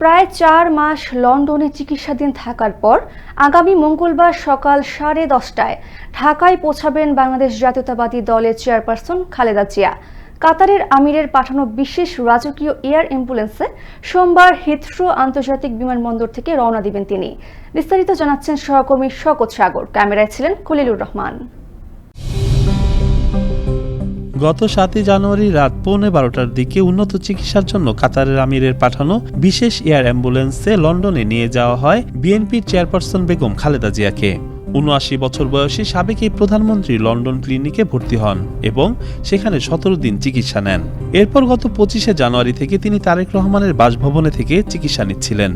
প্রায় চার মাস লন্ডনে চিকিৎসাধীন থাকার পর আগামী মঙ্গলবার সকাল সাড়ে দশটায় ঢাকায় পৌঁছাবেন বাংলাদেশ জাতীয়তাবাদী দলের চেয়ারপারসন খালেদা জিয়া। কাতারের আমিরের পাঠানো বিশেষ রাজকীয় এয়ার অ্যাম্বুলেন্সে সোমবার হিথ্রো আন্তর্জাতিক বিমানবন্দর থেকে রওনা দিবেন তিনি। বিস্তারিত জানাচ্ছেন সহকর্মী শকত সাগর। ক্যামেরায় ছিলেন খলিলুর রহমান। গত সাতই জানুয়ারি রাত পৌনে বারোটার দিকে উন্নত চিকিৎসার জন্য কাতারের আমিরের পাঠানো বিশেষ এয়ার অ্যাম্বুলেন্সে লন্ডনে নিয়ে যাওয়া হয় বিএনপির চেয়ারপারসন বেগম খালেদা জিয়াকে। উনআশি বছর বয়সী সাবেক এই প্রধানমন্ত্রী লন্ডন ক্লিনিকে ভর্তি হন এবং সেখানে সতেরো দিন চিকিৎসা নেন। এরপর গত পঁচিশে জানুয়ারি থেকে তিনি তারেক রহমানের বাসভবনে থেকে চিকিৎসা নিচ্ছিলেন।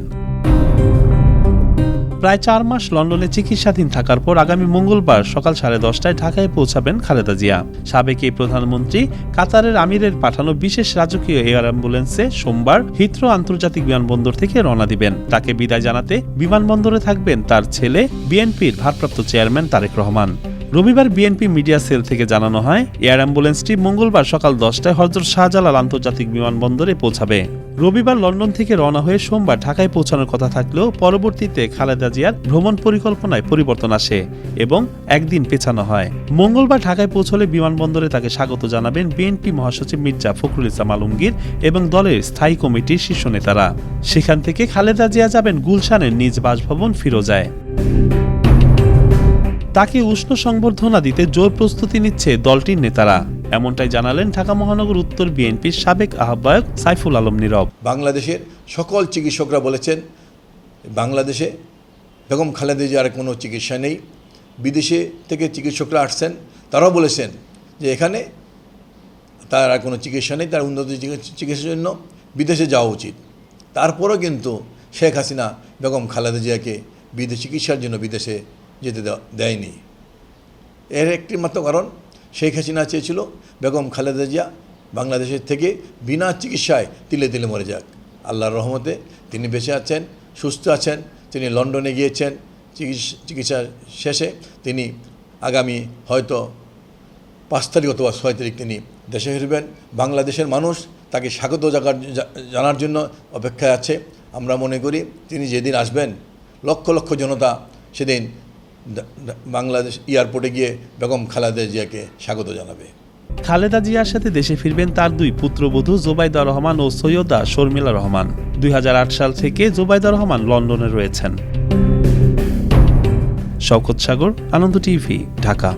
প্রায় চার মাস লন্ডনে চিকিৎসাধীন থাকার পর আগামী মঙ্গলবার সকাল সাড়ে দশটায় ঢাকায় পৌঁছাবেন খালেদা জিয়া। সাবেক এই প্রধানমন্ত্রী কাতারের আমিরের পাঠানো বিশেষ রাজকীয় এয়ার অ্যাম্বুলেন্সে সোমবার হিথ্রো আন্তর্জাতিক বিমানবন্দর থেকে রওনা দিবেন। তাকে বিদায় জানাতে বিমানবন্দরে থাকবেন তার ছেলে, বিএনপির ভারপ্রাপ্ত চেয়ারম্যান তারেক রহমান। রবিবার বিএনপি মিডিয়া সেল থেকে জানানো হয়, এয়ার অ্যাম্বুলেন্সটি মঙ্গলবার সকাল দশটায় হজরত শাহজালাল আন্তর্জাতিক বিমানবন্দরে পৌঁছাবে। রবিবার লন্ডন থেকে রওনা হয়ে সোমবার ঢাকায় পৌঁছানোর কথা থাকলেও পরবর্তীতে খালেদা জিয়ার ভ্রমণ পরিকল্পনায় পরিবর্তন আসে এবং একদিন পেছানো হয়। মঙ্গলবার ঢাকায় পৌঁছলে বিমানবন্দরে তাকে স্বাগত জানাবেন বিএনপি মহাসচিব মির্জা ফখরুল ইসলাম আলমগীর এবং দলের স্থায়ী কমিটির শীর্ষ নেতারা। সেখান থেকে খালেদা জিয়া যাবেন গুলশানের নিজ বাসভবন ফিরোজায়। তাকে উষ্ণ সংবর্ধনা দিতে জোর প্রস্তুতি নিচ্ছে দলটির নেতারা। এমনটাই জানালেন ঢাকা মহানগর উত্তর বিএনপির সাবেক আহ্বায়ক সাইফুল আলম নীরব। বাংলাদেশের সকল চিকিৎসকরা বলেছেন, বাংলাদেশে বেগম খালেদা জিয়ার কোনো চিকিৎসা নেই। বিদেশে থেকে চিকিৎসকরা আসছেন, তারাও বলেছেন যে এখানে তার আর কোনো চিকিৎসা নেই, তার উন্নত চিকিৎসার জন্য বিদেশে যাওয়া উচিত। তারপরেও কিন্তু শেখ হাসিনা বেগম খালেদা জিয়াকে বিদেশ চিকিৎসার জন্য বিদেশে যেতে দেয়নি। এর একটি মাত্র কারণ, শেখ হাসিনা চেয়েছিল বেগম খালেদা জিয়া বাংলাদেশের থেকে বিনা চিকিৎসায় তিলে তিলে মরে যাক। আল্লাহর রহমতে তিনি বেঁচে আছেন, সুস্থ আছেন, তিনি লন্ডনে গিয়েছেন। চিকিৎসা শেষে তিনি আগামী হয়তো পাঁচ তারিখ অথবা ছয় তারিখ তিনি দেশে ফিরবেন। বাংলাদেশের মানুষ তাকে স্বাগত জানার জন্য অপেক্ষায় আছে। আমরা মনে করি তিনি যেদিন আসবেন, লক্ষ লক্ষ জনতা সেদিন বাংলাদেশ এয়ারপোর্টে গিয়ে বেগম খালেদা জিয়াকে স্বাগত জানাবে। খালেদা জিয়ার সাথে দেশে ফিরবেন তার দুই পুত্রবধূ জোবাইদা রহমান ও সৈয়দা শর্মিলা রহমান। দুই হাজার আট সাল থেকে জোবাইদা রহমান লন্ডনে রয়েছেন। শওকত সাগর, আনন্দ টিভি, ঢাকা।